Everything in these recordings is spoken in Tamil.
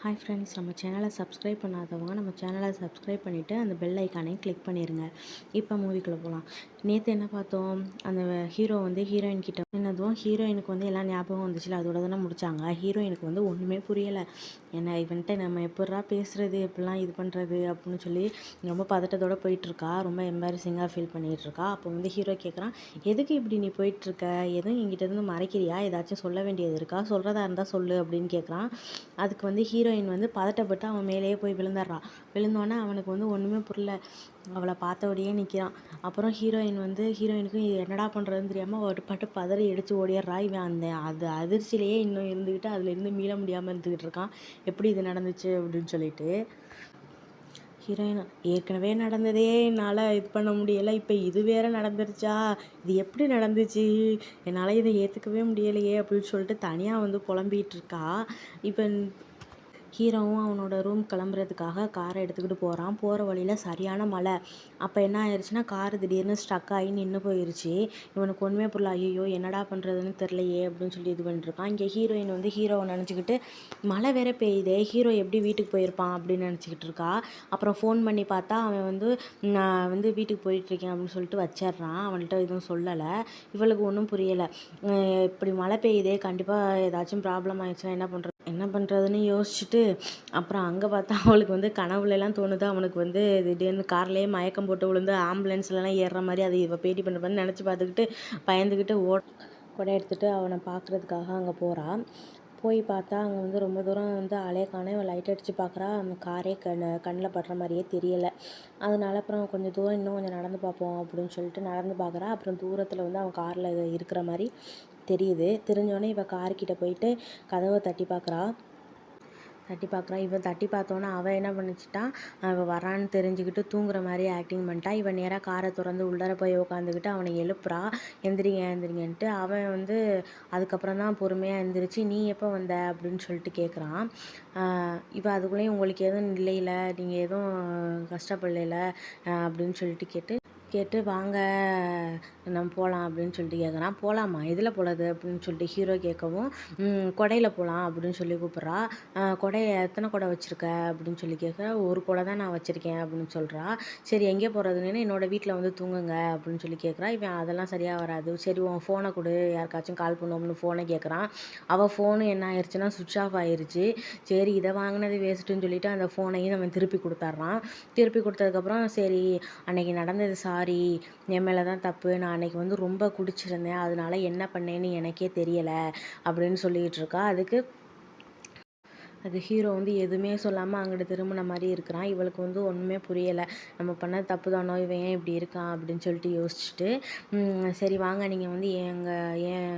ஹாய் ஃப்ரெண்ட்ஸ் நம்ம சேனலை சப்ஸ்கிரைப் பண்ணாதவங்க நம்ம சேனலை சப்ஸ்கிரைப் பண்ணிவிட்டு அந்த பெல் ஐக்கானையும் கிளிக் பண்ணிடுங்க இப்போ மூவிக்குள்ளே போகலாம் நேற்று என்ன பார்த்தோம்? அந்த ஹீரோ வந்து ஹீரோயின் கிட்ட என்னதும் ஹீரோயினுக்கு வந்து எல்லாம் ஞாபகம் வந்துச்சுல அதோட தானே முடிச்சாங்க. ஹீரோயினுக்கு வந்து ஒன்றுமே புரியலை. என்ன இவன்ட்டு நம்ம எப்பட்றா பேசுகிறது எப்படிலாம் இது பண்ணுறது அப்படின்னு சொல்லி ரொம்ப பதட்டத்தோட போயிட்டுருக்கா. ரொம்ப எம்பாரசிங்காக ஃபீல் பண்ணிகிட்டு இருக்கா அப்போ வந்து ஹீரோ கேட்குறான் எதுக்கு இப்படி நீ போயிட்டுருக்க? எதுவும் எங்கிட்டேருந்து மறைக்கிறியா? ஏதாச்சும் சொல்ல வேண்டியது இருக்கா? சொல்கிறதா இருந்தால் சொல்லு அப்படின்னு கேட்குறான். அதுக்கு வந்து ஹீரோயின் வந்து பதட்டப்பட்டு அவன் மேலேயே போய் விழுந்துடுறான் விழுந்தோடனே அவனுக்கு வந்து ஒன்றுமே புரியல. அவளை பார்த்தபடியே நிற்கிறான் அப்புறம் ஹீரோயின் வந்து ஹீரோயினுக்கு என்னடா பண்ணுறதுன்னு தெரியாமல் ஒரு பாட்டு பதறி அடித்து ஓடிடுறா இவன். அந்த அது அதிர்ச்சியிலேயே இன்னும் இருந்துக்கிட்டு அதுலேருந்து மீள முடியாமல் இருந்துக்கிட்டு இருக்கான் எப்படி இது நடந்துச்சு அப்படின்னு சொல்லிட்டு ஹீரோயின் ஏற்கனவே நடந்ததே என்னால் இது பண்ண முடியலை இப்போ இது வேற நடந்துருச்சா இது எப்படி நடந்துச்சு என்னால் இதை ஏற்றுக்கவே முடியலையே அப்படின்னு சொல்லிட்டு தனியாக வந்து புலம்பிகிட்டு இருக்கா. இப்போ ஹீரோவும் அவனோட ரூம் கிளம்புறதுக்காக காரை எடுத்துக்கிட்டு போகிறான் போகிற வழியில் சரியான மழை. அப்போ என்ன ஆயிடுச்சுன்னா கார் திடீர்னு ஸ்ட்ரக் ஆகி நின்று போயிருச்சு. இவனுக்கு ஒன்றுமே புரியல. ஐயோ என்னடா பண்ணுறதுன்னு தெரிலையே அப்படின்னு சொல்லி இது பண்ணிட்டுருக்கான் இங்கே ஹீரோயின் வந்து ஹீரோவை நினச்சிக்கிட்டு மழை வேற பெய்யுதே. ஹீரோ எப்படி வீட்டுக்கு போயிருப்பான்? அப்படின்னு நினச்சிக்கிட்டு இருக்கா. அப்புறம் ஃபோன் பண்ணி பார்த்தா அவன் வந்து நான் வந்து வீட்டுக்கு போயிட்டுருக்கேன் அப்படின்னு சொல்லிட்டு வச்சிடுறான். அவன்கிட்ட எதுவும் சொல்லலை. இவளுக்கு ஒன்றும் புரியலை. இப்படி மழை பெய்யுதே. கண்டிப்பாக ஏதாச்சும் ப்ராப்ளம் ஆயிடுச்சுன்னா என்ன பண்ணுறது என்ன பண்ணுறதுன்னு யோசிச்சுட்டு அப்புறம் அங்கே பார்த்தா அவளுக்கு வந்து கனவுலலாம் தோணுது. அவனுக்கு வந்து திடீர்னு கார்லேயே மயக்கம் போட்டு விழுந்து ஆம்புலன்ஸ்லலாம் ஏறுற மாதிரி அதை இவள் பேட்டி பண்ணுறப்பன்னு நினச்சி பார்த்துக்கிட்டு பயந்துக்கிட்டு ஓ கொடை எடுத்துகிட்டு அவனை பார்க்குறதுக்காக அங்கே போகிறான் போய் பார்த்தா அங்கே வந்து ரொம்ப தூரம் வந்து ஆளே காணோம் இவன் லைட் அடித்து பார்க்குறா அந்த காரே கண் கண்ணில் படுற மாதிரியே தெரியலை. அதனால அப்புறம் கொஞ்சம் தூரம் இன்னும் கொஞ்சம் நடந்து பார்ப்போம் அப்படின்னு சொல்லிட்டு நடந்து பார்க்குறா அப்புறம் தூரத்தில் வந்து அவன் காரில் இருக்கிற மாதிரி தெரியுது. தெரிஞ்சோடனே இவள் கார்கிட்ட போயிட்டு கதவை தட்டி பார்க்குறா தட்டி பார்க்குறான். இவன் தட்டி பார்த்தோன்னே அவள் என்ன பண்ணிச்சிட்டான் அவள் வரான்னு தெரிஞ்சுக்கிட்டு தூங்குற மாதிரி ஆக்டிங் பண்ணிட்டா. இவன் நேராக காரை திறந்து உள்ளார போய் உட்காந்துக்கிட்டு அவனை எழுப்புறா. எந்திரிங்க எந்திரிங்கன்ட்டு அவன் வந்து அதுக்கப்புறம் தான் பொறுமையாக எந்திரிச்சு நீ எப்போ வந்த? அப்படின்னு சொல்லிட்டு கேட்குறான் இவன் அதுக்குள்ளேயும் உங்களுக்கு எதுவும் இல்லையில நீங்கள் எதுவும் கஷ்டப்படல அப்படின்னு சொல்லிட்டு கேட்டு கேட்டு வாங்க நம்ம போகலாம் அப்படின்னு சொல்லிட்டு கேட்குறான் போகலாமா எதில் போகிறது அப்படின்னு சொல்லிட்டு ஹீரோ கேட்கவும் கொடையில் போகலாம் அப்படின்னு சொல்லி கூப்பிட்றா. கொடையை எத்தனை கொடை வச்சுருக்க? அப்படின்னு சொல்லி கேட்குற ஒரு கொடை தான் நான் வச்சுருக்கேன் அப்படின்னு சொல்கிறா சரி எங்கே போகிறதுன்னு என்னோடய வீட்டில் வந்து தூங்குங்க அப்படின்னு சொல்லி கேட்குறா இவன் அதெல்லாம் சரியாக வராது. சரி உன் ஃபோனை கொடு யாருக்காச்சும் கால் பண்ணுவோம்னு ஃபோனை கேட்குறான் அவள் ஃபோனு என்ன ஆயிடுச்சுன்னா சுவிட்ச் ஆஃப் ஆயிடுச்சு சரி இதை வாங்கினது வேஸ்ட்டுன்னு சொல்லிட்டு அந்த ஃபோனையும் நம்ம திருப்பி கொடுத்துட்றான் திருப்பி கொடுத்ததுக்கப்புறம் சரி அன்னைக்கு நடந்தது சார் என் மேலே தான் தப்பு. நான் அன்றைக்கி வந்து ரொம்ப குடிச்சிருந்தேன். அதனால என்ன பண்ணேன்னு எனக்கே தெரியலை அப்படின்னு சொல்லிகிட்டு இருக்கா. அதுக்கு அது ஹீரோ வந்து எதுவுமே சொல்லாமல் அங்கிட்டு திரும்பின மாதிரி இருக்கிறான். இவளுக்கு வந்து ஒன்றுமே புரியலை. நம்ம பண்ண தப்பு தானோ? இவன் ஏன் இப்படி இருக்கான் அப்படின்னு சொல்லிட்டு யோசிச்சுட்டு சரி வாங்க. நீங்கள் வந்து எங்கள் ஏன்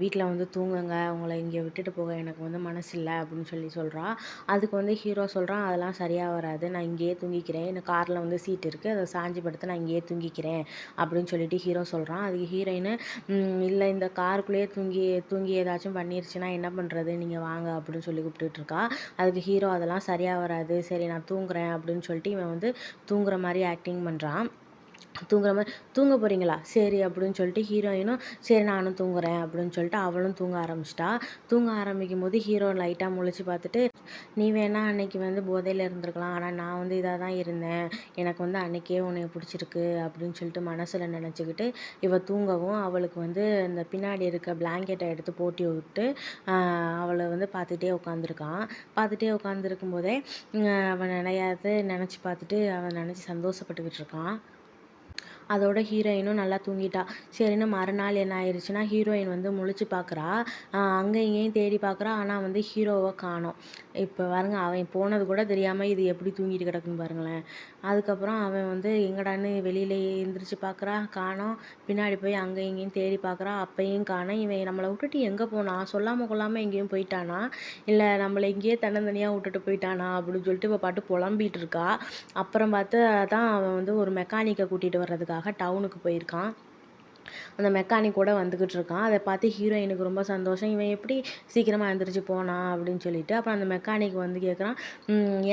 வீட்டில் வந்து தூங்குங்க உங்களை இங்கே விட்டுட்டு போக எனக்கு வந்து மனசு இல்லை அப்படின்னு சொல்லி சொல்கிறான் அதுக்கு வந்து ஹீரோ சொல்கிறான் அதெல்லாம் சரியாக வராது. நான் இங்கேயே தூங்கிக்கிறேன். எனக்கு காரில் வந்து சீட் இருக்குது அதை சாஞ்சி படுத்து நான் இங்கேயே தூங்கிக்கிறேன். அப்படின்னு சொல்லிட்டு ஹீரோ சொல்கிறான் அதுக்கு ஹீரோயின் இல்லை இந்த காருக்குள்ளேயே தூங்கி தூங்கி ஏதாச்சும் பண்ணிருச்சுன்னா என்ன பண்ணுறது நீங்கள் வாங்க. அப்படின்னு சொல்லி கூப்பிட்டுட்டு இருக்கா. அதுக்கு ஹீரோ அதெல்லாம் சரியாக வராது. சரி நான் தூங்குறேன். அப்படின்னு சொல்லிட்டு இவன் வந்து தூங்குற மாதிரி ஆக்டிங் பண்ணுறான் தூங்குற மாதிரி தூங்க போகிறீங்களா சரி அப்படின்னு சொல்லிட்டு ஹீரோயினும் சரி நானும் தூங்குறேன் அப்படின்னு சொல்லிட்டு அவளும் தூங்க ஆரம்பிச்சிட்டா. தூங்க ஆரம்பிக்கும் போது ஹீரோ லைட்டாக முழிச்சு பார்த்துட்டு நீ வேணா அன்னைக்கு வந்து போதையில் இருந்திருக்கலாம். ஆனால் நான் வந்து இதாக தான் இருந்தேன். எனக்கு வந்து அன்னைக்கே உன்னை பிடிச்சிருக்கு அப்படின்னு சொல்லிட்டு மனசில் நினச்சிக்கிட்டு இவ தூங்கவும் அவளுக்கு வந்து இந்த பின்னாடி இருக்க பிளாங்கெட்டை எடுத்து போட்டி விட்டு அவளை வந்து பார்த்துட்டே உட்காந்துருக்கான் பார்த்துட்டே உட்காந்துருக்கும் போதே அவன் நினையாது நினச்சி பார்த்துட்டு அவன் நினச்சி சந்தோஷப்பட்டுக்கிட்டு இருக்கான். அதோட ஹீரோயினும் நல்லா தூங்கிட்டா. சரின்னு மறுநாள் என்ன ஆயிடுச்சுன்னா ஹீரோயின் வந்து முழிச்சு பார்க்குறா அங்கே இங்கேயும் தேடி பார்க்குறா ஆனால் வந்து ஹீரோவை காணோம். இப்போ பாருங்க அவன் போனது கூட தெரியாமல் இது எப்படி தூங்கிட்டு கிடக்குன்னு பாருங்களேன். அதுக்கப்புறம் அவன் வந்து எங்கடான்னு வெளியில எழுந்திரிச்சு பார்க்குறான் காணோம். பின்னாடி போய் அங்கே இங்கேயும் தேடி பார்க்குறான் அப்பையும் காணோம். இவன் நம்மளை விட்டுட்டு எங்கே போனான் சொல்லாமல் கொள்ளாமல் எங்கேயும் போயிட்டானா? இல்லை நம்மளை இங்கேயே தன்னந்தனியாக விட்டுட்டு போயிட்டானா? அப்படின்னு சொல்லிட்டு இப்போ பாட்டு புலம்பிகிட்டு இருக்கா. அப்புறம் பார்த்து தான் அவன் வந்து ஒரு மெக்கானிக்கை கூட்டிகிட்டு வர்றதுக்காக டவுனுக்கு போயிருக்கான். அந்த மெக்கானிக் கூட வந்துக்கிட்டு இருக்கான். அதை பார்த்து ஹீரோயினுக்கு ரொம்ப சந்தோஷம். இவன் எப்படி சீக்கிரமாக எழுந்திரிச்சு போனான் அப்படின்னு சொல்லிட்டு அப்புறம் அந்த மெக்கானிக் வந்து கேட்குறான்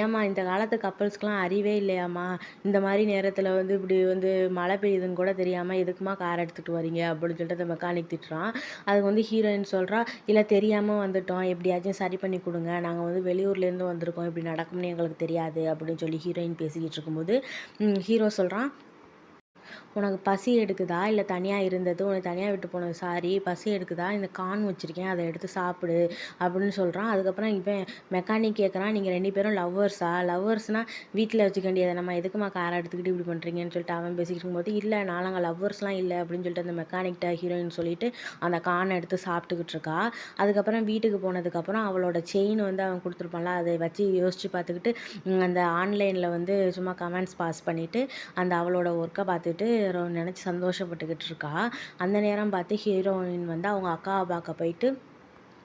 ஏம்மா இந்த காலத்து கப்பல்ஸ்க்கெலாம் அறிவே இல்லையாம்மா. இந்த மாதிரி நேரத்தில் வந்து இப்படி வந்து மழை பெய்யுதுன்னு கூட தெரியாமல் எதுக்குமா கார் எடுத்துகிட்டு வரீங்க அப்படின்னு சொல்லிட்டு அந்த மெக்கானிக் திட்டுறான். அதுக்கு வந்து ஹீரோயின் சொல்கிறா இல்லை தெரியாமல் வந்துட்டோம். எப்படியாச்சும் சரி பண்ணி கொடுங்க. நாங்கள் வந்து வெளியூர்லேருந்து வந்திருக்கோம். இப்படி நடக்கும்னு எங்களுக்கு தெரியாது. அப்படின்னு சொல்லி ஹீரோயின் பேசிக்கிட்டு இருக்கும்போது ஹீரோ சொல்கிறான் உனக்கு பசி எடுக்குதா? இல்லை தனியாக இருந்தது உனக்கு தனியாக விட்டு போனது சாரி பசி எடுக்குதா? இந்த கான் வச்சுருக்கேன் அதை எடுத்து சாப்பிடு அப்படின்னு சொல்கிறான் அதுக்கப்புறம் இவன் மெக்கானிக் கேட்குறான் நீங்கள் ரெண்டு பேரும் லவ்வர்ஸா லவ்வர்ஸ்னால் வீட்டில் வச்சுக்க வேண்டியதை நம்ம எதுக்குமா காரை எடுத்துக்கிட்டு இப்படி பண்ணுறீங்கன்னு சொல்லிட்டு அவன் பேசிக்கிட்டு இருக்கும்போது இல்லை நாங்கள் லவ்வர்ஸ்லாம் இல்லை அப்படின்னு சொல்லிட்டு அந்த மெக்கானிக்கிட்ட ஹீரோயின் சொல்லிட்டு அந்த கானை எடுத்து சாப்பிட்டுக்கிட்டு இருக்கா. அதுக்கப்புறம் வீட்டுக்கு போனதுக்கப்புறம் அவளோட செயின் வந்து அவன் கொடுத்துருப்பான்ல அதை வச்சு யோசித்து பார்த்துக்கிட்டு அந்த ஆன்லைனில் வந்து சும்மா கமெண்ட்ஸ் பாஸ் பண்ணிவிட்டு அந்த அவளோட ஒர்க்கை பார்த்துட்டு நினச்சி சந்தோஷப்பட்டுக்கிட்டு இருக்கா. அந்த நேரம் பார்த்து ஹீரோயின் வந்து அவங்க அக்காவை பார்க்க போயிட்டு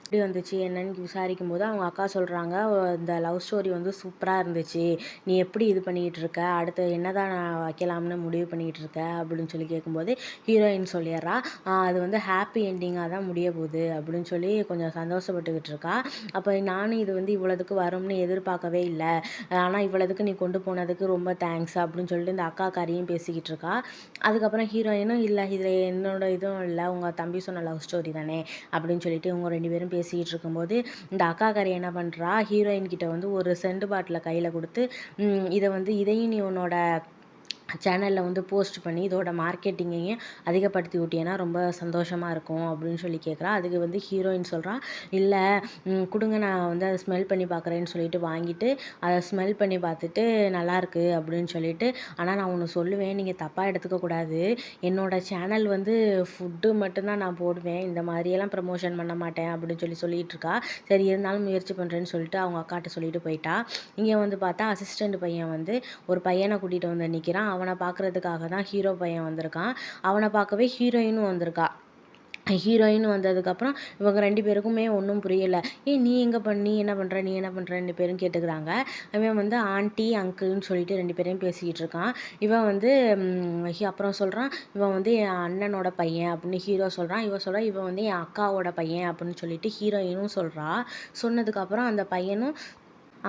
எப்படி வந்துச்சு என்னன்னு விசாரிக்கும் போது அவங்க அக்கா சொல்கிறாங்க இந்த லவ் ஸ்டோரி வந்து சூப்பராக இருந்துச்சு. நீ எப்படி இது பண்ணிக்கிட்டு இருக்க? அடுத்து என்னதான் நான் வைக்கலாம்னு முடிவு பண்ணிக்கிட்டு இருக்க? அப்படின்னு சொல்லி கேட்கும்போது ஹீரோயின் சொல்லிடுறா. அது வந்து ஹாப்பி என்டிங்காக தான் முடிய போகுது. அப்படின்னு சொல்லி கொஞ்சம் சந்தோஷப்பட்டுக்கிட்டு இருக்கா. அப்போ நானும் இது வந்து இவ்வளோதுக்கு வரும்னு எதிர்பார்க்கவே இல்லை. ஆனால் இவ்வளோதுக்கு நீ கொண்டு போனதுக்கு ரொம்ப தேங்க்ஸ் அப்படின்னு சொல்லிட்டு இந்த அக்கா காரியும் பேசிக்கிட்டு இருக்கா. அதுக்கப்புறம் ஹீரோயினும் இல்லை இதில் என்னோட இதுவும் இல்லை. உங்கள் தம்பி சொன்ன லவ் ஸ்டோரி தானே? அப்படின்னு சொல்லிட்டு இவங்க ரெண்டு பேரும் பேசிக்கிட்டு இருக்கும்போது இந்த அக்கா என்ன பண்ணுறா ஹீரோயின் கிட்ட வந்து ஒரு சென்ட் பாட்டிலை கையில் கொடுத்து இதை வந்து இதையும் நீ உன்னோட சேனலில் வந்து போஸ்ட் பண்ணி இதோட மார்க்கெட்டிங்கையும் அதிகப்படுத்தி விட்டீங்கன்னா ரொம்ப சந்தோஷமாக இருக்கும் அப்படின்னு சொல்லி கேட்குறா அதுக்கு வந்து ஹீரோயின் சொல்கிறா இல்லை கொடுங்க நான் வந்து அதை ஸ்மெல் பண்ணி பார்க்குறேன்னு சொல்லிட்டு வாங்கிட்டு அதை ஸ்மெல் பண்ணி பார்த்துட்டு நல்லாயிருக்கு அப்படின்னு சொல்லிட்டு ஆனால் நான் ஒன்று சொல்லுவேன் நீங்கள் தப்பாக எடுத்துக்கக்கூடாது என்னோடய சேனல் வந்து ஃபுட்டு மட்டும்தான் நான் போடுவேன். இந்த மாதிரியெல்லாம் ப்ரமோஷன் பண்ண மாட்டேன் அப்படின்னு சொல்லி சொல்லிகிட்டு இருக்கா. சரி இருந்தாலும் முயற்சி பண்ணுறேன்னு சொல்லிட்டு அவங்க அக்காட்ட சொல்லிட்டு போயிட்டா. இங்கே வந்து பார்த்தா அசிஸ்டண்ட் பையன் வந்து ஒரு பையனை கூட்டிகிட்டு வந்து நிற்கிறான் அவன் பார்க்குறதுக்காக தான் ஹீரோ பையன் வந்திருக்கான். அவனை பார்க்கவே ஹீரோயினும் வந்திருக்கா. ஹீரோயின் வந்ததுக்கப்புறம் இவங்க ரெண்டு பேருக்குமே ஒன்றும் புரியலை. ஏ நீ எங்கே பண்ணி என்ன பண்ணுற நீ என்ன பண்ணுற ரெண்டு பேரும் கேட்டுக்கிறாங்க. இவன் வந்து ஆண்டி அங்கிள்னு சொல்லிட்டு ரெண்டு பேரையும் பேசிக்கிட்டு இருக்கான். இவன் வந்து அப்புறம் சொல்கிறான் இவன் வந்து என் அண்ணனோட பையன் அப்படின்னு ஹீரோ சொல்கிறான் இவன் சொல்கிறான் இவன் வந்து என் அக்காவோட பையன் அப்படின்னு சொல்லிட்டு ஹீரோயினும் சொல்கிறா சொன்னதுக்கப்புறம் அந்த பையனும்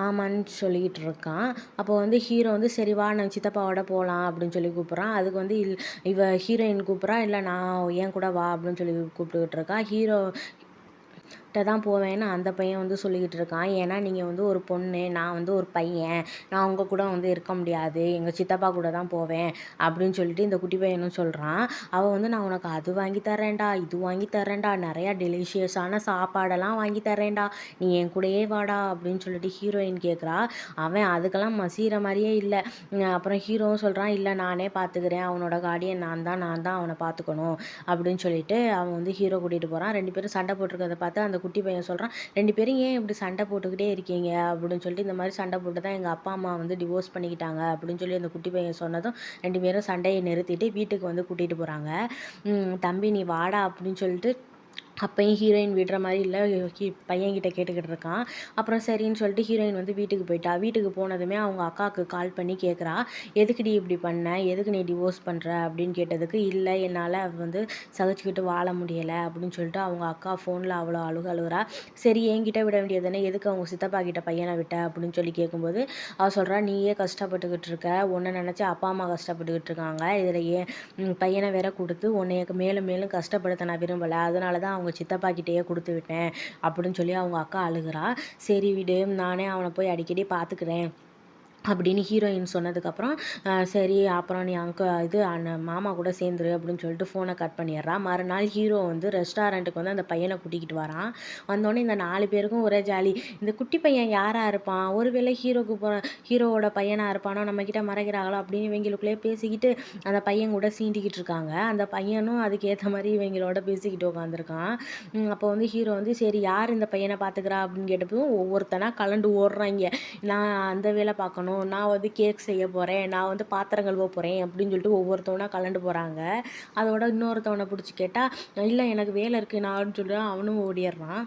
ஆமான்னு சொல்லிக்கிட்டு இருக்கான் அப்போ வந்து ஹீரோ வந்து சரி வா நான் சித்தப்பாவோட போகலாம் அப்படின்னு சொல்லி கூப்பிட்றான். அதுக்கு வந்து இல் இவ ஹீரோயின் கூப்பிட்றா இல்லை நான் ஏன் கூட வா அப்படின்னு சொல்லி கூப்பிட்டுக்கிட்டு இருக்கா. ஹீரோ கிட்ட தான் போவேன்னு அந்த பையன் வந்து சொல்லிக்கிட்டு இருக்கான். ஏன்னா நீங்கள் வந்து ஒரு பொண்ணு நான் வந்து ஒரு பையன். நான் உங்கள் கூட வந்து இருக்க முடியாது. எங்கள் சித்தப்பா கூட தான் போவேன் அப்படின்னு சொல்லிட்டு இந்த குட்டி பையனும் சொல்கிறான் அவள் வந்து நான் உனக்கு அது வாங்கி தரேன்டா இது வாங்கி தரேன்டா நிறையா டெலிஷியஸான சாப்பாடெல்லாம் வாங்கி தரேன்டா நீ என் கூடயே வாடா அப்படின்னு சொல்லிட்டு ஹீரோயின் கேட்குறா அவன் அதுக்கெல்லாம் மசிகிற மாதிரியே இல்லை. அப்புறம் ஹீரோவும் சொல்கிறான் இல்லை நானே பார்த்துக்கிறேன் அவனோட கார்டியன் நான் தான் நான் தான் அவனை பார்த்துக்கணும் அப்படின்னு சொல்லிட்டு அவன் வந்து ஹீரோ கூட்டிகிட்டு போகிறான் ரெண்டு பேரும் சண்டை போட்டிருக்கிறத பார்த்து அந்த குட்டி பையன் சொல்கிறான் ரெண்டு பேரும் ஏன் இப்படி சண்டை போட்டுக்கிட்டே இருக்கீங்க? அப்படின்னு சொல்லிட்டு இந்த மாதிரி சண்டை போட்டு தான் எங்கள் அப்பா அம்மா வந்து டிவோர்ஸ் பண்ணிக்கிட்டாங்க அப்படின்னு சொல்லி அந்த குட்டி பையன் சொன்னதும் ரெண்டு பேரும் சண்டையை நிறுத்திட்டு வீட்டுக்கு வந்து கூட்டிகிட்டு போகிறாங்க தம்பி நீ வாடா அப்படின்னு சொல்லிட்டு அப்பையும் ஹீரோயின் விடுற மாதிரி இல்லை. ஹீ பையன்கிட்ட கேட்டுக்கிட்டு இருக்கான். அப்புறம் சரின்னு சொல்லிட்டு ஹீரோயின் வந்து வீட்டுக்கு போயிட்டா. வீட்டுக்கு போனதுமே அவங்க அக்காவுக்கு கால் பண்ணி கேட்குறா எதுக்குடி இப்படி பண்ண? எதுக்கு நீ டிவோர்ஸ் பண்ணுற அப்படின்னு கேட்டதுக்கு இல்லை என்னால் வந்து சகிச்சுக்கிட்டு வாழ முடியலை. அப்படின்னு சொல்லிட்டு அவங்க அக்கா ஃபோனில் அவ்வளோ அழுக அழுகுறா. சரி என்கிட்ட விட வேண்டியது எதுக்கு அவங்க சித்தப்பா கிட்ட பையனை விட்ட? அப்படின்னு சொல்லி கேட்கும்போது அவள் சொல்கிறா நீயே கஷ்டப்பட்டுக்கிட்டு இருக்க. உன்னை நினச்சி அப்பா அம்மா கஷ்டப்பட்டுக்கிட்டு இருக்காங்க. இதில் ஏன் பையனை வேற கொடுத்து உன்னைய மேலும் மேலும் கஷ்டப்படுத்த நான் விரும்பலை. அதனால தான் அவங்க அவங்க சித்தப்பா கிட்டேயே கொடுத்து விட்டேன். அப்படின்னு சொல்லி அவங்க அக்கா அழுகிறா. சரி விடு நானே அவனை போய் அடிக்கடி பார்த்துக்கிறேன் அப்படின்னு ஹீரோயின் சொன்னதுக்கப்புறம் சரி அப்புறம் நீ அங்க இது அண்ணன் மாமா கூட சேர்ந்துரு அப்படின்னு சொல்லிட்டு ஃபோனை கட் பண்ணிடுறான் மறுநாள் ஹீரோ வந்து ரெஸ்டாரண்ட்டுக்கு வந்து அந்த பையனை கூட்டிக்கிட்டு வரான். வந்தோடனே இந்த நாலு பேருக்கும் ஒரே ஜாலி. இந்த குட்டி பையன் யாராக இருப்பான்? ஒருவேளை ஹீரோக்கு போ ஹீரோவோட பையனாக இருப்பானோ? நம்மக்கிட்ட மறைக்கிறாங்களோ அப்படின்னு இவங்களுக்குள்ளே பேசிக்கிட்டு அந்த பையன் கூட சீண்டிக்கிட்டு இருக்காங்க. அந்த பையனும் அதுக்கேற்ற மாதிரி இவங்களோட பேசிக்கிட்டு உட்காந்துருக்கான் அப்போ வந்து ஹீரோ வந்து சரி யார் இந்த பையனை பார்த்துக்கிறா அப்படின்னு கேட்டப்போ ஒவ்வொருத்தனா கலண்டு ஓடுறாங்க. நான் அந்த வேலை பார்க்கணும் நான் வந்து கேக் செய்ய போகிறேன் நான் வந்து பாத்திரம் கழுவ போகிறேன் அப்படின்னு சொல்லிட்டு ஒவ்வொருத்தவனாக கலண்டு போகிறாங்க அதோட இன்னொருத்தவனை பிடிச்சி கேட்டால் இல்லை எனக்கு வேலை இருக்குது நான் சொல்லிட்டு அவனும் ஓடிடுறான்.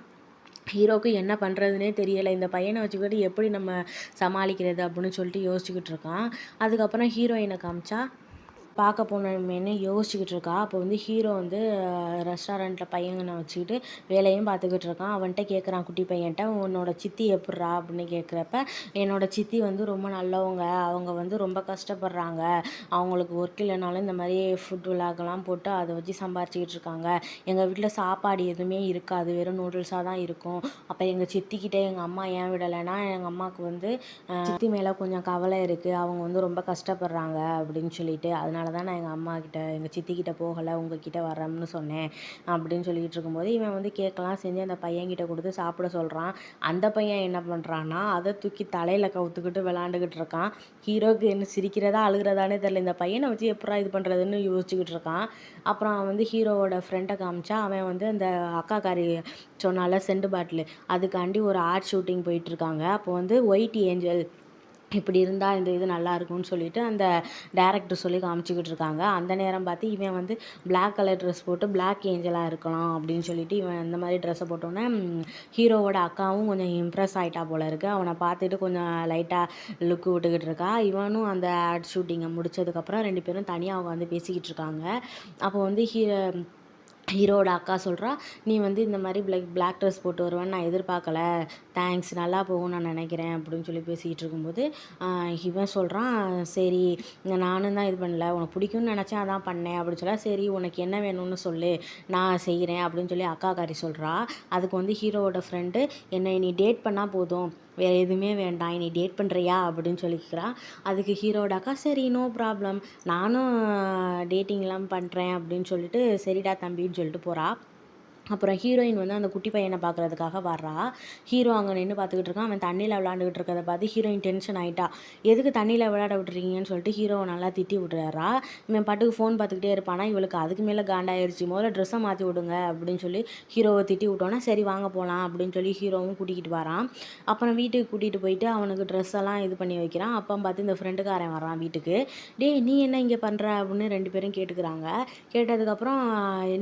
ஹீரோவுக்கு என்ன பண்ணுறதுனே தெரியலை. இந்த பையனை வச்சுக்கிட்டு எப்படி நம்ம சமாளிக்கிறது அப்படின்னு சொல்லிட்டு யோசிச்சுக்கிட்டு இருக்கான். அதுக்கப்புறம் ஹீரோயினை காமிச்சா பார்க்க போனோமேன்னு யோசிச்சுக்கிட்டு இருக்கா. அப்போ வந்து ஹீரோ வந்து ரெஸ்டாரண்ட்டில் பையனை வச்சுக்கிட்டு வேலையும் பார்த்துக்கிட்டு இருக்கான். அவன்கிட்ட கேட்குறான் குட்டி பையன்ட்ட உன்னோட சித்தி எப்பட்றா? அப்படின்னு கேட்குறப்ப என்னோட சித்தி வந்து ரொம்ப நல்லவங்க. அவங்க வந்து ரொம்ப கஷ்டப்படுறாங்க. அவங்களுக்கு ஒர்க் இல்லைனாலும் இந்த மாதிரி ஃபுட் விழாக்கெல்லாம் போட்டு அதை வச்சு சம்பாரிச்சிக்கிட்டு இருக்காங்க. எங்கள் வீட்டில் சாப்பாடு எதுவுமே இருக்காது. வெறும் நூடுல்ஸாக தான் இருக்கும். அப்போ எங்கள் சித்திக்கிட்ட எங்கள் அம்மா ஏன் விடலைன்னா எங்கள் அம்மாவுக்கு வந்து சித்தி மேலே கொஞ்சம் கவலை இருக்குது அவங்க வந்து ரொம்ப கஷ்டப்படுறாங்க. அப்படின்னு சொல்லிட்டு அதனால தான் நான் எங்கள் அம்மாக்கிட்ட எங்கள் சித்திக்கிட்ட போகலை உங்ககிட்ட வரேன்னு சொன்னேன் அப்படின்னு சொல்லிட்டு இருக்கும்போது இவன் வந்து கேட்கலாம் செஞ்சு அந்த பையன்கிட்ட கொடுத்து சாப்பிட சொல்கிறான் அந்த பையன் என்ன பண்ணுறான்னா அதை தூக்கி தலையில் கவுத்துக்கிட்டு விளாண்டுக்கிட்டு இருக்கான். ஹீரோக்கு என்ன சிரிக்கிறதா அழுகிறதானே தெரில இந்த பையனை வச்சு எப்படா இது பண்ணுறதுன்னு யோசிச்சுக்கிட்டு இருக்கான். அப்புறம் அவன் வந்து ஹீரோவோட ஃப்ரெண்டை காமிச்சா அவன் வந்து அந்த அக்காக்காரி சொன்னால செண்டு பாட்டில் அதுக்காண்டி ஒரு ஆர்ட் ஷூட்டிங் போயிட்டுருக்காங்க அப்போ வந்து ஒயிட் ஏஞ்சல் இப்படி இருந்தால் இந்த இது நல்லா இருக்கும்னு சொல்லிட்டு அந்த டேரக்டர் சொல்லி காமிச்சிக்கிட்டு இருக்காங்க. அந்த நேரம் பார்த்து இவன் வந்து பிளாக் கலர் ட்ரெஸ் போட்டு பிளாக் ஏஞ்சலாக இருக்கலாம் அப்படின்னு சொல்லிட்டு இவன் இந்த மாதிரி ட்ரெஸ்ஸை போட்டோன்னே ஹீரோவோட அக்காவும் கொஞ்சம் இம்ப்ரெஸ் ஆகிட்டா போல இருக்குது அவனை பார்த்துட்டு கொஞ்சம் லைட்டாக லுக்கு விட்டுக்கிட்டு இருக்கா. இவனும் அந்த ஆட் ஷூட்டிங்கை முடிச்சதுக்கப்புறம் ரெண்டு பேரும் தனியாக அவங்க வந்து பேசிக்கிட்டு இருக்காங்க. அப்போ வந்து ஹீரோ ஹீரோட அக்கா சொல்கிறா நீ வந்து இந்த மாதிரி பிளாக் பிளாக் ட்ரெஸ் போட்டு வருவேன்னு நான் எதிர்பார்க்கல. தேங்க்ஸ் நல்லா போகும் நான் நினைக்கிறேன் அப்படின்னு சொல்லி பேசிக்கிட்டு இருக்கும்போது இவன் சொல்கிறான் சரி நானும் தான் இது பண்ணல உனக்கு பிடிக்கும்னு நினச்சேன் அதான் பண்ணேன் அப்படின்னு சொல்ல சரி உனக்கு என்ன வேணும்னு சொல்லு நான் செய்கிறேன் அப்படின்னு சொல்லி அக்கா காரி சொல்கிறா அதுக்கு வந்து ஹீரோவோட ஃப்ரெண்டு என்னை நீ டேட் பண்ணால் போதும் வேறு எதுவுமே வேண்டாம் நீ டேட் பண்ணுறியா அப்படின்னு சொல்லி அதுக்கு ஹீரோட அக்கா சரி நோ ப்ராப்ளம் நானும் டேட்டிங்லாம் பண்ணுறேன் அப்படின்னு சொல்லிட்டு சரிடா தம்பின்னு சொல்லிட்டு போகிறா அப்புறம் ஹீரோயின் வந்து அந்த குட்டி பையனை பார்க்குறதுக்காக வர்றா. ஹீரோ அங்கே நின்று பார்த்துக்கிட்டு இருக்கான். அவன் தண்ணியில் விளாண்டுக்கிட்டு இருக்கிறத பார்த்து ஹீரோயின் டென்ஷன் ஆகிட்டா எதுக்கு தண்ணியில் விளையாட விட்டுறீங்கன்னு சொல்லிட்டு ஹீரோவை நல்லா திட்டி விட்டுறா இவன் பாட்டுக்கு ஃபோன் பார்த்துக்கிட்டே இருப்பானா. இவளுக்கு அதுக்கு மேலே காண்டாயிருச்சு. முதல்ல ட்ரெஸ்ஸை மாற்றி விடுங்க அப்படின்னு சொல்லி ஹீரோவை திட்டி விட்டோன்னா சரி வாங்க போகலாம் அப்படின்னு சொல்லி ஹீரோவும் கூட்டிகிட்டு வரான். அப்புறம் வீட்டுக்கு கூட்டிகிட்டு போயிட்டு அவனுக்கு ட்ரெஸ் எல்லாம் இது பண்ணி வைக்கிறான். அப்போ பார்த்து இந்த ஃப்ரெண்டுக்காரன் வரான் வீட்டுக்கு. டேய் நீ என்ன இங்கே பண்ணுற அப்படின்னு ரெண்டு பேரும் கேட்டுக்கிறாங்க. கேட்டதுக்கப்புறம்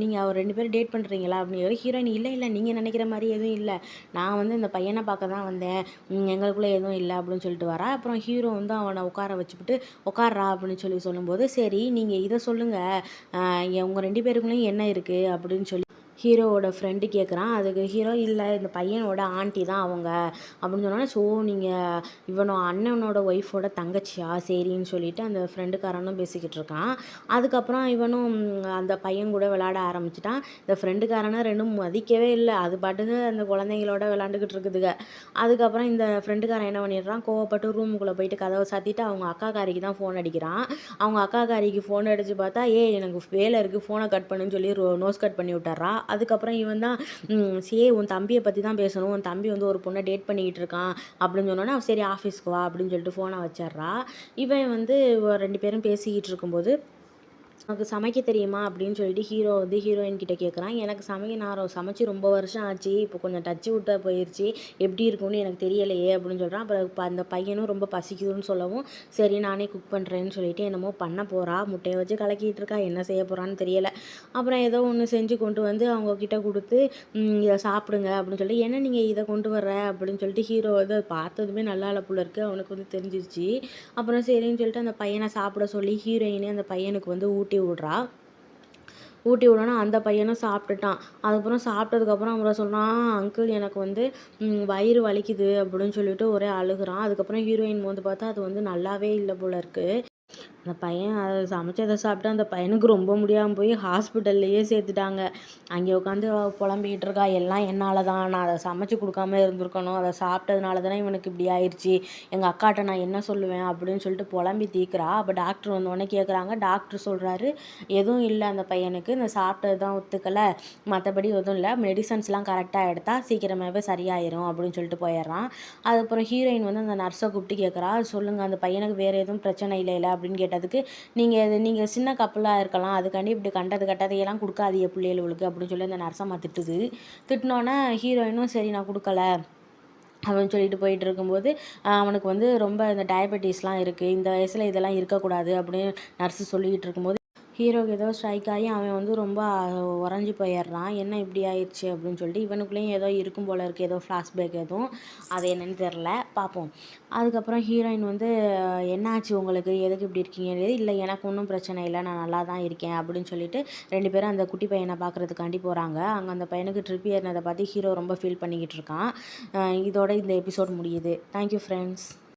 நீங்கள் அவர் ரெண்டு பேரும் டேட் பண்ணுறீங்களா அப்படின்னு ஹீரோயின் இல்லை இல்லை. நீங்கள் நினைக்கிற மாதிரி எதுவும் இல்லை. நான் வந்து இந்த பையனை பார்க்க தான் வந்தேன். எங்களுக்குள்ளே எதுவும் இல்லை அப்படின்னு சொல்லிட்டு வரா. அப்புறம் ஹீரோ வந்து அவனை உட்கார வச்சுக்கிட்டு உட்கார்றா அப்படின்னு சொல்லி சொல்லும்போது சரி நீங்கள் இதை சொல்லுங்கள் உங்கள் ரெண்டு பேருக்குள்ளேயும் என்ன இருக்குது அப்படின்னு சொல்லி ஹீரோவோட ஃப்ரெண்டு கேட்குறான் அதுக்கு ஹீரோ இல்லை இந்த பையனோட ஆண்டி தான் அவங்க. அப்படின்னு சொன்னோன்னே ஸோ நீங்கள் இவனோட அண்ணனோட ஒய்ஃபோட தங்கச்சியா? சரின்னு சொல்லிட்டு அந்த ஃப்ரெண்டுக்காரனும் பேசிக்கிட்டு இருக்கான். அதுக்கப்புறம் இவனும் அந்த பையன் கூட விளையாட ஆரம்பிச்சிட்டான். இந்த ஃப்ரெண்டுக்காரனை ரெண்டும் மதிக்கவே இல்லை. அது பாட்டுக்கு அந்த குழந்தைங்களோட விளாண்டுக்கிட்டு இருக்குதுங்க அதுக்கப்புறம் இந்த ஃப்ரெண்டுக்காரன் என்ன பண்ணிடுறான்? கோவப்பட்டு ரூமுக்குள்ளே போயிட்டு கதவை சாத்திட்டு அவங்க அக்காக்காரிக்கு தான் ஃபோன் அடிக்கிறான். அவங்க அக்காக்காரிக்கு ஃபோன் அடித்து பார்த்தா ஏய் எனக்கு வேலை இருக்குது ஃபோனை கட் பண்ணுன்னு சொல்லி நோஸ் கட் பண்ணி விட்டுறா அதுக்கப்புறம் இவன் தான் சே சரி உன் தம்பியை பற்றி தான் பேசணும். உன் தம்பி வந்து ஒரு பொண்ணை டேட் பண்ணிக்கிட்டு இருக்கான். அப்படின்னு சொன்னோன்னே சரி ஆஃபீஸ்க்கு வா. அப்படின்னு சொல்லிட்டு ஃபோனை வச்சிடுறா. இவன் வந்து ரெண்டு பேரும் பேசிக்கிட்டு இருக்கும்போது உனக்கு சமைக்க தெரியுமா அப்படின்னு சொல்லிட்டு ஹீரோ வந்து ஹீரோயின் கிட்ட கேட்குறான் எனக்கு சமைக்க நான் சமைச்சு ரொம்ப வருஷம் ஆச்சு. இப்போ கொஞ்சம் டச்சு விட்ட போயிடுச்சு எப்படி இருக்கும்னு எனக்கு தெரியலையே அப்படின்னு சொல்கிறான் அப்புறம் இப்போ அந்த பையனும் ரொம்ப பசிக்குதுன்னு சொல்லவும் சரி நானே குக் பண்ணுறேன்னு சொல்லிட்டு என்னமோ பண்ண போகிறா முட்டையை வச்சு கலக்கிட்டு இருக்கா. என்ன செய்ய போகிறான்னு தெரியலை. அப்புறம் ஏதோ ஒன்று செஞ்சு கொண்டு வந்து அவங்க கிட்ட கொடுத்து இதை சாப்பிடுங்க அப்படின்னு சொல்லிட்டு என்ன நீங்கள் இதை கொண்டு வர்ற? அப்படின்னு சொல்லிட்டு ஹீரோ வந்து பார்த்ததுமே நல்லா அளப்புல இருக்குது அவனுக்கு வந்து தெரிஞ்சிருச்சு. அப்புறம் சரின்னு சொல்லிட்டு அந்த பையனை சாப்பிட சொல்லி ஹீரோயினே அந்த பையனுக்கு வந்து ஊட்டி விட்றா. ஊட்டி விடோன்னா அந்த பையனும் சாப்பிட்டுட்டான். அதுக்கப்புறம் சாப்பிட்டதுக்கப்புறம் அவரை சொன்னான் அங்கிள் எனக்கு வந்து வயிறு வலிக்குது அப்படின்னு சொல்லிட்டு ஒரே அழுகுறான். அதுக்கப்புறம் ஹீரோயின் வந்து பார்த்தா அது வந்து நல்லாவே இல்லை போல இருக்கு. அந்த பையன் அதை சமைச்சதை சாப்பிட்டு அந்த பையனுக்கு ரொம்ப முடியாமல் போய் ஹாஸ்பிட்டல்லையே சேர்த்துட்டாங்க. அங்கே உட்காந்து புலம்பிக்கிட்டு இருக்கா. எல்லாம் என்னால் தான். நான் அதை சமைச்சு கொடுக்காம இருந்திருக்கணும். அதை சாப்பிட்டதுனால தானே இவனுக்கு இப்படி ஆயிடுச்சு எங்கள் அக்காட்ட நான் என்ன சொல்லுவேன் அப்படின்னு சொல்லிட்டு புலம்பி தீக்குறா. அப்போ டாக்டர் வந்தோடனே கேட்குறாங்க டாக்டர் சொல்கிறாரு எதுவும் இல்லை அந்த பையனுக்கு. இந்த சாப்பிட்டது தான் ஒத்துக்கலை. மற்றபடி எதுவும் இல்லை. மெடிசன்ஸ்லாம் கரெக்டாக எடுத்தால் சீக்கிரமாகவே சரியாயிரும். அப்படின்னு சொல்லிட்டு போயிடுறான். அதுக்கப்புறம் ஹீரோயின் வந்து அந்த நர்ஸை கூப்பிட்டு கேட்குறா சொல்லுங்கள் அந்த பையனுக்கு வேறு எதுவும் பிரச்சனை இல்லை இல்லை அப்படின்னு கேட்டால் கேட்டதுக்கு நீங்கள் நீங்கள் சின்ன கப்பலாக இருக்கலாம். அதுக்காண்டி இப்படி கண்டது கட்டதையெல்லாம் கொடுக்காதீங்க பிள்ளைகளுக்கு அப்படின்னு சொல்லி அந்த நர்ஸம்மா திட்டுது. திட்டினோன்னே ஹீரோயினும் சரி நான் கொடுக்கல அப்படின்னு சொல்லிட்டு போயிட்டு இருக்கும்போது அவனுக்கு வந்து ரொம்ப இந்த டயபெட்டிஸ்லாம் இருக்குது இந்த வயசில் இதெல்லாம் இருக்கக்கூடாது அப்படின்னு நர்ஸு சொல்லிக்கிட்டு இருக்கும்போது ஹீரோக்கு ஏதோ ஸ்ட்ரைக் ஆகி அவன் வந்து ரொம்ப உறைஞ்சி போயிடுறான். என்ன இப்படி ஆயிடுச்சு அப்படின்னு சொல்லிட்டு இவனுக்குள்ளேயும் ஏதோ இருக்கும் போல இருக்குது ஏதோ ஃப்ளாஷ்பேக் எதுவும் அது என்னன்னு தெரில பார்ப்போம். அதுக்கப்புறம் ஹீரோயின் வந்து என்னாச்சு உங்களுக்கு? எதுக்கு இப்படி இருக்கீங்க? இல்லை எனக்கு ஒன்றும் பிரச்சனை இல்லை. நான் நல்லா தான் இருக்கேன். அப்படின்னு சொல்லிட்டு ரெண்டு பேரும் அந்த குட்டி பையனை பார்க்குறதுக்காண்டி போகிறாங்க அங்கே அந்த பையனுக்கு ட்ரிப் ஏறினதை பார்த்து ஹீரோ ரொம்ப ஃபீல் பண்ணிக்கிட்டு இருக்கான். இதோட இந்த எபிசோட் முடியுது. Thank you friends